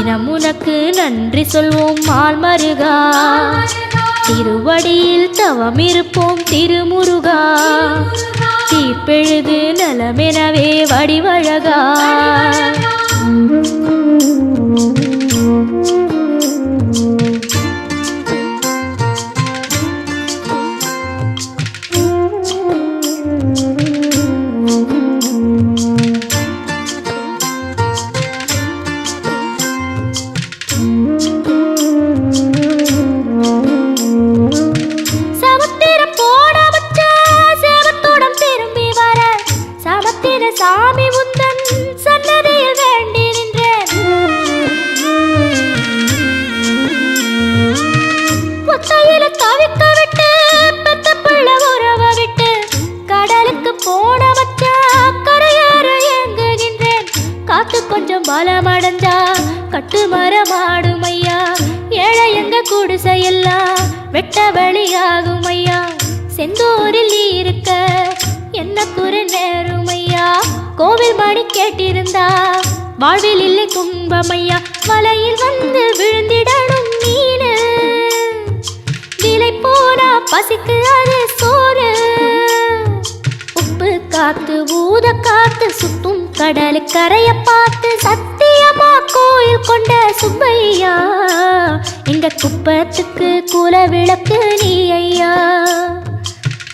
தினம் உனக்கு நன்றி சொல்வோம் மால் மருகா திருவடியில் தவம் இருப்போம் திருமுருகா. தீப்பெழுது நலமெனவே வடிவழகா. சமுத்திர சாமி உந்தன் சன்னதியில் வேண்டி நின்றேன். ஒத்தையில தவிக்க விட்டு பெத்த பிள்ள உறவ விட்டு கடலுக்கு போன வச்ச கரையேற ஏங்குகின்றேன். காத்து கொஞ்சம் பலமடைஞ்சா கட்டு மரமாடும் ஐயா. ஏழை எங்க குடிசையெல்லாம் வெட்ட வெளியாகும் ஐயா. செந்தூரில் இருக்க என்ன குறை நேருமையா கோவில் மணி கேட்டிருந்தா? வாழ்வில் இல்லை துன்பம் மலையில் வந்து விழுந்திடணும் மீன். விலை போனா பசிக்கு அது சோறு. உப்பு காத்து ஊத காத்து சுத்தும் கடல் கரைய பார்த்து சத்தியமா கோயில் கொண்ட சுப்பையா? எங்க குப்பத்துக்கு குல விளக்கு நீ ஐயா.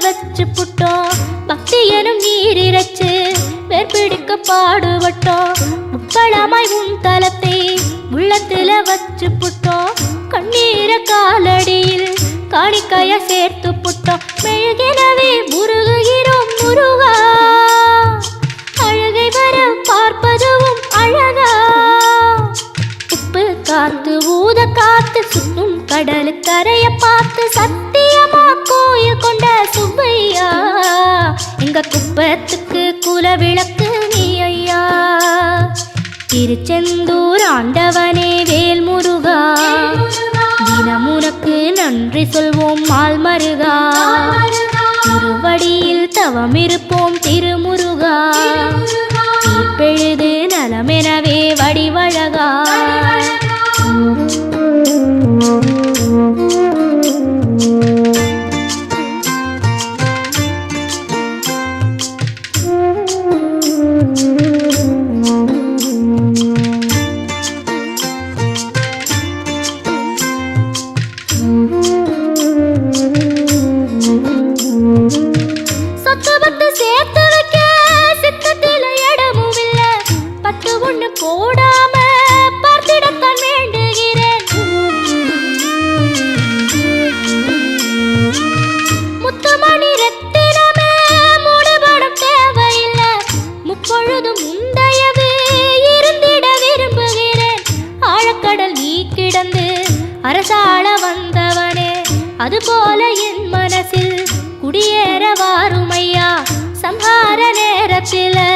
வச்சு புட்டோம். பக்தி எனும் நீர் இறைச்சு வேர்பிடிக்க பாடுபட்டோம். முப்பளமாய் உன் தலத்தை உள்ளத்துல வச்சு புட்டோம். கண்ணீர காலடியில் காணிக்கைய சேர்த்து புட்டோம். மெழுகினவே முருகுகிறோம் முருகா. அழகை வர பார்ப்பதுவும் அழகா. உப்பு காத்து ஊத காத்து சுத்தும் கடலு கரைய பார்த்து சத்தி கோய கொண்ட சுப்பையா? எங்க குப்பத்துக்கு குல விளக்கு நீ ஐயா. திருச்செந்தூர் ஆண்டவனே வேல் முருகா தினமுனக்கு நன்றி சொல்வோம் மால் மருகா திருவடியில் தவமிருப்போம் திருமுருகா. தீர்ப்பெழுது ஒண்ணு கூடாம பார்த்திடத்தான் வேண்டுகிறேன். முத்துமணி ரத்தினமே மூடுபடம் தேவையில்ல. முப்பொழுதும் முந்தையவே இருந்திட விரும்புகிறேன். ஆழக்கடல் நீ கிடந்து அரசாள வந்தவனே அதுபோல என் மனசில் குடியேற வாருமையா? சம்ஹார நேரத்தில